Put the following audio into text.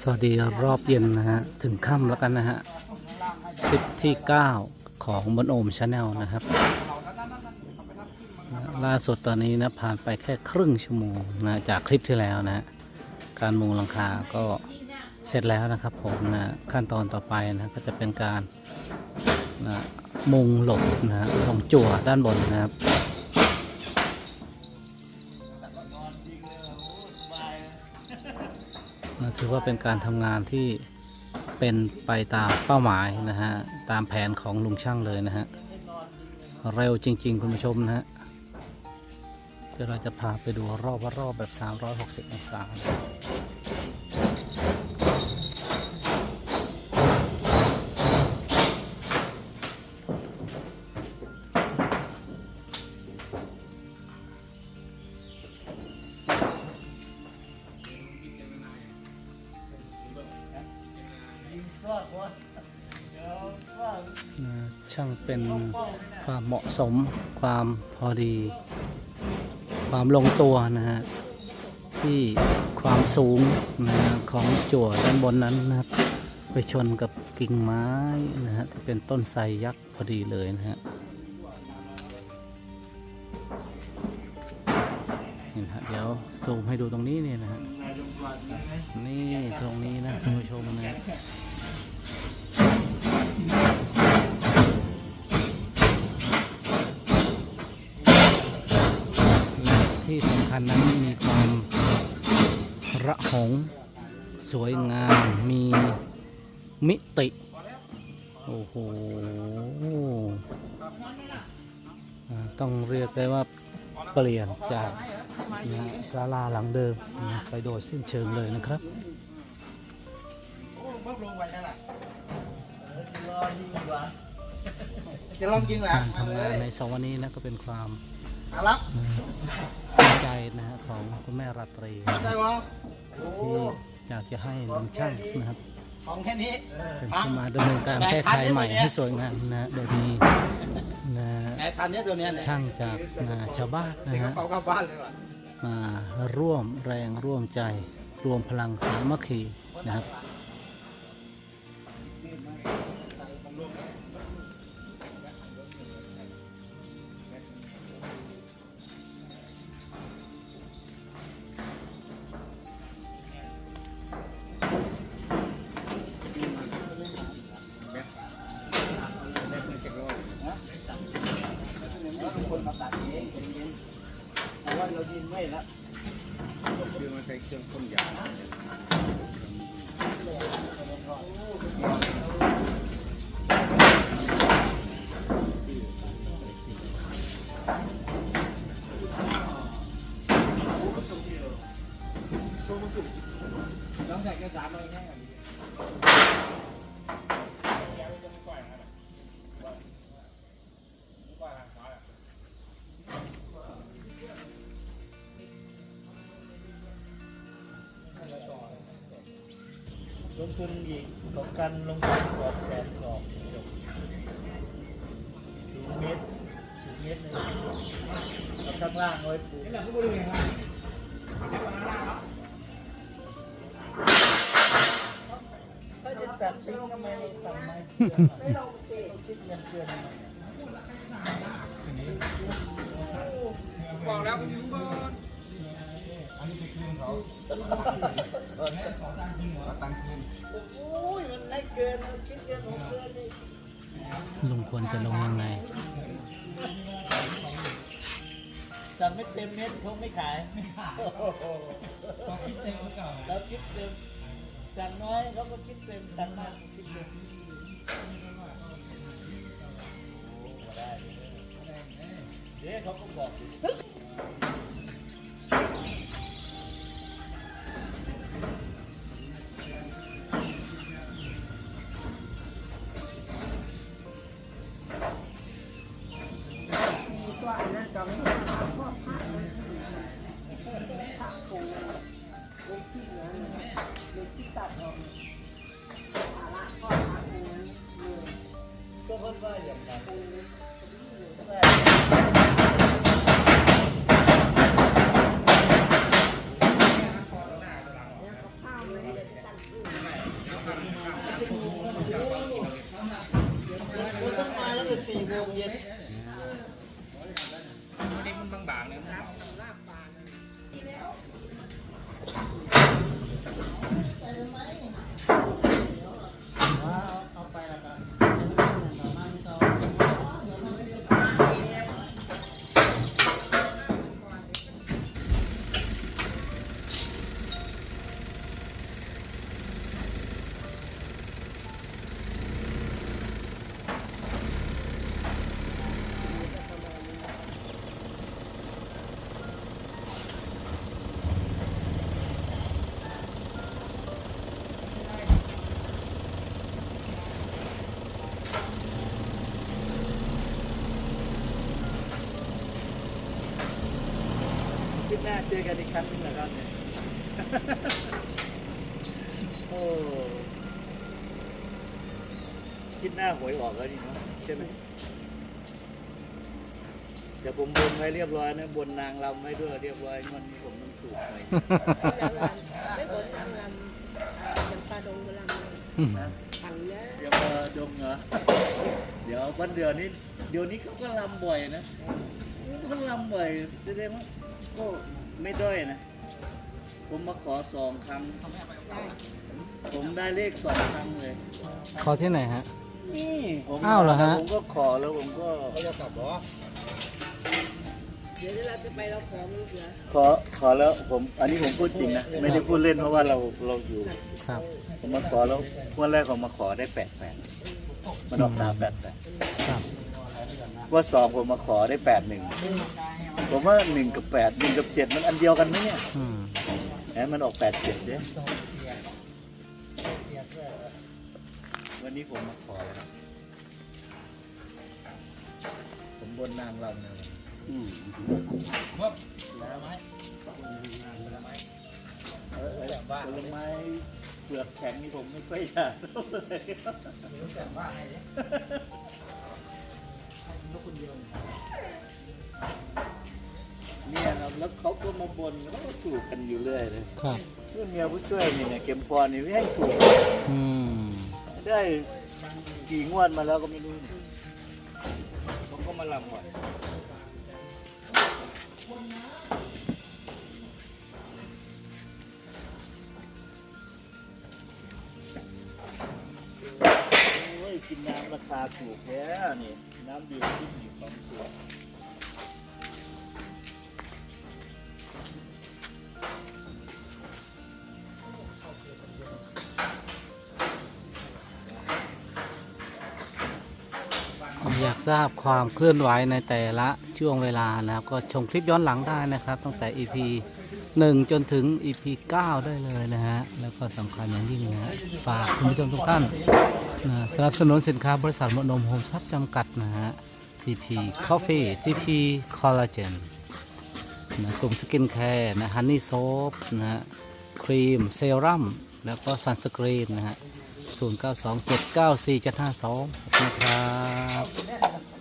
สวัสดีรอบเย็นนะฮะ ถึงค่ำแล้วกันนะฮะคลิปที่ 9 ของบนโอมชาแนลนะครับ ล่าสุดตอนนี้นะ ผ่านไปแค่ครึ่งชั่วโมงนะ จากคลิปที่แล้วนะ การมุงหลังคาก็เสร็จแล้วนะครับผมนะขั้นตอนต่อไปนะก็จะเป็นการนะมุงหลบนะฮะตรงจั่วด้านบนนะครับ ถือว่าเป็นการทำงานที่เป็นไปตามเป้าหมายนะฮะ ตามแผนของลุงช่างเลยนะฮะ เร็วจริง ๆ คุณผู้ชมนะฮะ เดี๋ยวเราจะพาไปดูรอบว่ารอบแบบ 360องศา ช่างเป็นความเหมาะสมความพอดี ความลงตัวนะฮะที่ความสูงนะฮะของจั่วด้านบนนั้นนะครับไปชนกับกิ่งไม้นะฮะที่เป็นต้นไทรยักษ์พอดีเลยนะฮะนี่นะฮะเดี๋ยวซูมให้ดูตรงนี้เนี่ยนะฮะนี่ตรงนี้นะคุณผู้ชมนะฮะและ ที่สำคัญนั้นมีความระหงสวยงามมีมิติ โอ้โหอ่าต้องเรียกได้ว่าเปลี่ยนจากนะศาลาหลังเดิมนะไปโดยสิ้นเชิงเลยนะครับจะลองกินแหละการทำงานในสองวันนี้นะก็เป็นความ เอาละตั้งใจนะฮะของคุณแม่ราตรีได้วะที่อยากจะให้ลุงช่างนะครับ ของแค่นี้เป็นผู้มาดำเนินการแก้ไขใหม่ให้สวยงามนะโดยมีนะไหนพันเนี้ยตัวเนี้ยเนี่ยช่างจากนะชาวบ้านนะเด็กฮะ เขาเข้าบ้านเลยว่ะมาร่วมแรงร่วมใจ รวมพลังสามัคคีนะครับ คือมันเป็นเครื่องพ่นยาน้องใส่แค่สามเลยแค่ ลงทุนอีกสองกันลงทุนกว่าแสนสองจบถึงเมตรถึงเมตรหนึงเอาข้างล่างเอาไว้ปลูกถ้าจะตัดทิ้งทำไมสั่งไม้เชื่อมไม่เราคิดเงินเชื่อมบอกแล้วคุณยูเบอร์ตั้ง ลุงควรจะลงยังไงสั่งไม่เต็มเม็ดเขาไม่ขายเราคิดเต็มเราคิดเต็มสั่งน้อยเขาก็คิดเต็มสั่งมากก็คิดเต็ม น้าเจอกันอีกครั้งหนึงนะครับเนี่ย โอ้คิดหน้าหวยออกแล้วนี่เนาะใช่ไหมเดี๋ยวผมบนไว้เรียบร้อยนะบนนางรำไว้ด้วยเรียบร้อยมันนี้ผมต้องถูกเลย ไม่ผลทำงานจำปาดงเวลาอืมพังเนี้ยเดี๋ยวมาดมเหรอ เดี๋ยววันเดือนนี้ เดี๋ยวนี้เขาก็ลำบ่อยนะเขาลำบ่อยแสดงว่าก็ ไม่ด้อยนะ ผมมาขอสองครั้ง ผมได้เลขสองครั้งเลย ขอที่ไหนฮะ นี่ผมอ้าวเหรอฮะ ผมก็ขอแล้วผมก็เขาจะกลับเหรอเดี๋ยวเราจะไปเราขอมันเหลือขอขอแล้วผม อันนี้ผมพูดจริงนะ ไม่ได้พูดเล่นเพราะว่าเราเราอยู่ ครับผมมาขอแล้ววันแรกผมมาขอได้แปดแปดมันออกสามแปดแปดครับ ว่าสองผมมาขอได้แปดหนึ่ง ผมว่าหนึ่งกับแปดหนึ่งกับเจ็ดมันอันเดียวกันไหมเนี่ยอืมแหมมันออกแปดเจ็ดเด้วันนี้ผมมาขอแล้วครับผมบนนางรำนะอืมแล้วไหมเออเออผลไม้เปลือกแข็งนี่ผมไม่ค่อยอยากเท่าไหร่เนี่ย แล้วเขาก็มาบนเขาก็ถูกกันอยู่เรื่อยเลยครับเพื่อนเมียผู้ช่วยนี่เนี่ยเก็มพรนี่ไม่ให้ถูก อืมได้กี่งวดมาแล้วก็ไม่รู้เนี่ยเขาก็มาลำก่อนโอ้ยกินน้ำราคาถูกแล้วนี่ น้ำดื่มที่อยู่สองขวด ทราบความเคลื่อนไหวในแต่ละช่วงเวลานะครับก็ชมคลิปย้อนหลังได้นะครับ ตั้งแต่ EP 1 จนถึง EP 9 ได้เลยนะฮะ แล้วก็สำคัญอย่างยิ่งนะฮะฝากคุณผู้ชมทุกท่านนะสนับสนุนสินค้าบริษัทมนมโฮมซับจำกัดนะฮะ TP Coffee TP Collagen นะกลุ่มสกินแคร์นะฮันนี่โซฟนะฮะครีมเซรั่มแล้วก็ซันสกรีนนะฮะ ศูนย์เก้าสองเจ็ดเก้าสี่เจ็ดห้าสองนะครับ